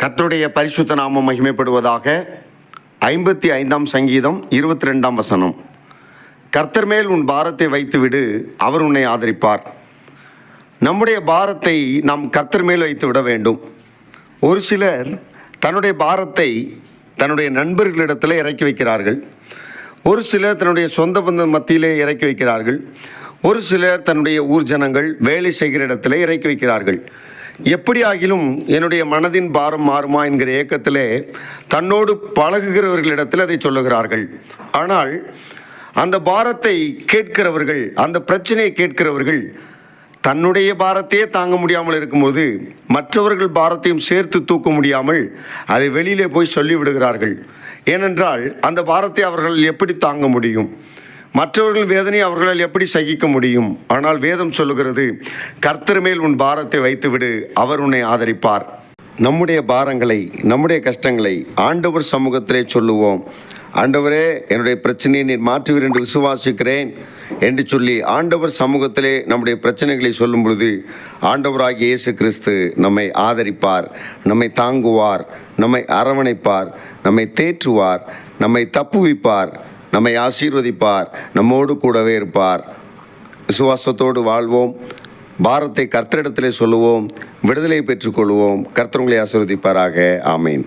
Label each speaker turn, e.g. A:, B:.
A: கர்த்தருடைய பரிசுத்த நாமம் மகிமைப்படுவதாக ஐம்பத்தி ஐந்தாம் சங்கீதம் இருபத்தி ரெண்டாம் வசனம். கர்த்தர் மேல் உன் பாரத்தை வைத்துவிடு அவர் உன்னை ஆதரிப்பார். நம்முடைய பாரத்தை நாம் கர்த்தர் மேல் வைத்து விட வேண்டும். ஒரு சிலர் தன்னுடைய பாரத்தை தன்னுடைய நண்பர்களிடத்தில் இறக்கி வைக்கிறார்கள். ஒரு சிலர் தன்னுடைய சொந்த பந்த மத்தியிலே இறக்கி வைக்கிறார்கள். ஒரு சிலர் தன்னுடைய ஊர் ஜனங்கள் வேலை செய்கிற இடத்துல இறக்கி வைக்கிறார்கள். எப்படி ஆகிலும் என்னுடைய மனதின் பாரம் மாறுமா என்கிற ஏக்கத்திலே தன்னோடு பழகுகிறவர்களிடத்தில் அதை சொல்லுகிறார்கள். ஆனால் அந்த பாரத்தை கேட்கிறவர்கள் அந்த பிரச்சனையை கேட்கிறவர்கள் தன்னுடைய பாரத்தையே தாங்க முடியாமல் இருக்கும்போது மற்றவர்கள் பாரத்தையும் சேர்த்து தூக்க முடியாமல் அதை வெளியிலே போய் சொல்லிவிடுகிறார்கள். ஏனென்றால் அந்த பாரத்தை அவர்கள் எப்படி தாங்க முடியும்? மற்றவர்கள் வேதனை அவர்களால் எப்படி சகிக்க முடியும்? ஆனால் வேதம் சொல்லுகிறது கர்த்தர் மேல் உன் பாரத்தை வைத்துவிடு அவர் உன்னை ஆதரிப்பார். நம்முடைய பாரங்களை நம்முடைய கஷ்டங்களை ஆண்டவர் சமூகத்திலே சொல்லுவோம். ஆண்டவரே என்னுடைய பிரச்சனையை நீர் மாற்றுவீர் என்று விசுவாசிக்கிறேன் என்று சொல்லி ஆண்டவர் சமூகத்திலே நம்முடைய பிரச்சனைகளை சொல்லும் பொழுது ஆண்டவராகிய இயேசு கிறிஸ்து நம்மை ஆதரிப்பார் நம்மை தாங்குவார் நம்மை அரவணைப்பார் நம்மை தேற்றுவார் நம்மை தப்புவிப்பார் நம்மை ஆசீர்வதிப்பார் நம்மோடு கூடவே இருப்பார். விசுவாசத்தோடு வாழ்வோம். பாரத்தை கர்த்தரிடத்திலே சொல்லுவோம். விடுதலை பெற்றுக்கொள்வோம். கர்த்தவங்களை ஆசீர்வதிப்பாராக. ஆமேன்.